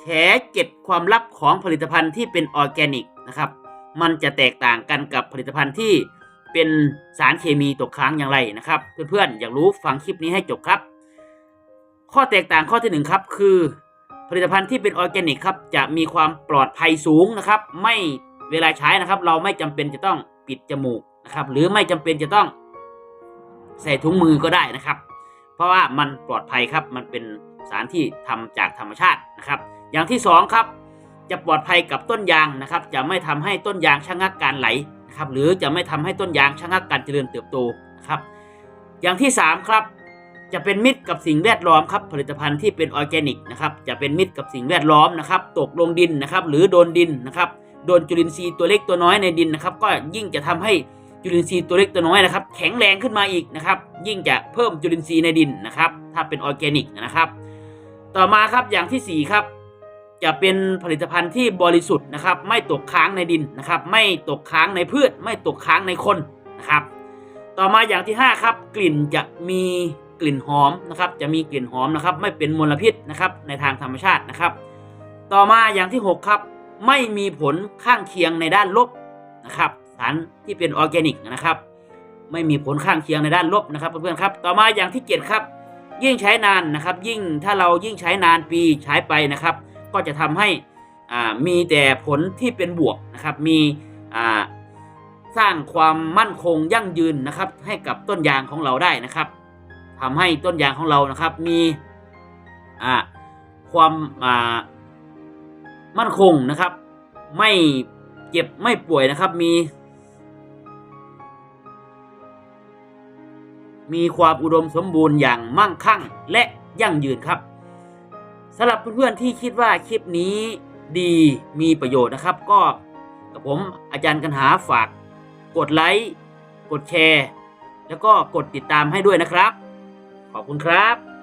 แฉเก็ดความลับของผลิตภัณฑ์ที่เป็นออร์แกนิกนะครับ มันจะแตกต่างกันกับผลิตภัณฑ์ที่เป็นสารเคมีตกค้างอย่างไรนะครับ เพื่อนๆอยากรู้ฟังคลิปนี้ให้จบครับ ข้อแตกต่างข้อที่หนึ่งครับคือ ผลิตภัณฑ์ที่เป็นออร์แกนิกครับจะมีความปลอดภัยสูงนะครับ ไม่เวลาใช้นะครับ เราไม่จำเป็นจะต้องปิดจมูกนะครับ หรือไม่จำเป็นจะต้องใส่ถุงมือก็ได้นะครับ เพราะว่ามันปลอดภัยครับมันเป็น สารที่ทำจากธรรมชาตินะครับ อย่างที่สองครับจะปลอดภัยกับต้นยางนะครับ จะไม่ทำให้ต้นยางชะงักการไหลนะครับหรือจะไม่ทำให้ต้นยางชะงักการเจริญเติบโตนะครับอย่างที่สามครับจะเป็นมิตรกับสิ่งแวดล้อมครับผลิตภัณฑ์ที่เป็นออร์แกนิกนะครับจะเป็นมิตรกับสิ่งแวดล้อมนะครับตกลงดินนะครับหรือโดนดินนะครับโดนจุลินทรีย์ตัวเล็กตัวน้อยในดินนะครับก็ยิ่งจะทำให้จุลินทรีย์ตัวเล็กตัวน้อยนะครับ แข็งแรงขึ้นมาอีกนะครับ ยิ่งจะเพิ่มจุลินทรีย์ในดินนะครับ ถ้าเป็นออร์แกนิกนะครับ ต่อมาครับอย่างที่สี่ครับ จะเป็นผลิตภัณฑ์ที่บริสุทธิ์นะครับ ไม่ตกค้างในดินนะครับ ไม่ตกค้างในพืช ไม่ตกค้างในคนนะครับ ต่อมาอย่างที่ 5 ครับ กลิ่นจะมีกลิ่นหอมนะครับ จะมีกลิ่นหอมนะครับ ไม่เป็นมลพิษนะครับในทางธรรมชาตินะครับ ต่อมาอย่างที่ 6 ครับ ไม่มีผลข้างเคียงในด้านลบนะครับสารที่เป็นออร์แกนิกนะครับ ไม่มีผลข้างเคียงในด้านลบนะครับเพื่อนๆครับ ต่อมาอย่างที่ 7 ครับ ยิ่งใช้นานนะครับ ยิ่งถ้าเรายิ่งใช้นานปีใช้ไปนะครับ ก็จะทำให้มีแต่ผลที่เป็นบวกนะครับ มีสร้างความมั่นคงยั่งยืนนะครับ ให้กับต้นยางของเราได้นะครับทำให้ต้นยางของเรานะครับ มีความมั่นคงนะครับ ไม่เจ็บไม่ป่วยนะครับ มี มีความอุดมสมบูรณ์อย่างมั่งคั่งและยั่งยืนครับสำหรับเพื่อนๆที่คิดว่าคลิปนี้ดีมีประโยชน์นะครับ ก็กับผมอาจารย์กันหาฝาก กดไลค์กดแชร์ แล้วก็กดติดตามให้ด้วยนะครับ ขอบคุณครับ